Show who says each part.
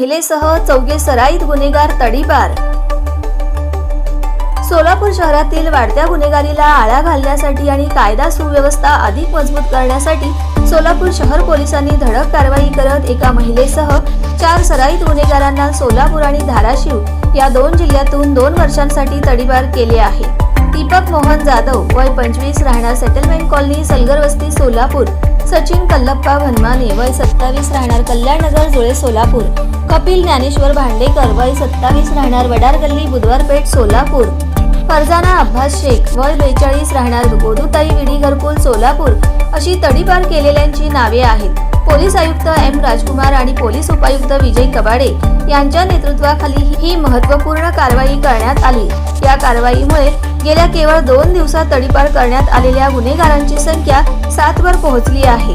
Speaker 1: महिलेसह चौघे सराईत गुन्हेगार तडीपार. सोलापूर शहरातील वाढत्या गुन्हेगारीला आळा घालण्यासाठी आणि कायदा सुव्यवस्था अधिक मजबूत करण्यासाठी सोलापूर शहर पोलिसांनी धडक कारवाई करत एका महिलेसह चार सराईत गुन्हेगारांना सोलापूर आणि धाराशिव या दोन जिल्ह्यातून दोन वर्षांसाठी तडीपार केले आहे. दीपक मोहन जाधव वय पंचवीस राहणार सेटलमेंट कॉलनी सलगर वस्ती सोलापूर. सचिन कल्लप्पा भनमाने वय सत्तावीस राहणार कल्याणनगर जुळे सोलापूर. कपिल ज्ञानेश्वर भांडेकर वय सत्तावीस राहणार वडार गल्ली बुधवारपेठ सोलापूर. फरजाना अब्बास शेख वय बेचाळीस राहणार गोदुताई विडी घरकुल सोलापूर अशी तडीपार केलेल्यांची नावे आहेत. पोलीस आयुक्त एम राजकुमार आणि पोलीस उपायुक्त विजय कबाडे यांच्या नेतृत्वाखाली ही महत्त्वपूर्ण कारवाई करण्यात आली. या कारवाईमुळे गेल्या केवळ दोन दिवसात तडीपार करण्यात आलेल्या गुन्हेगारांची संख्या सात वर पोहोचली आहे.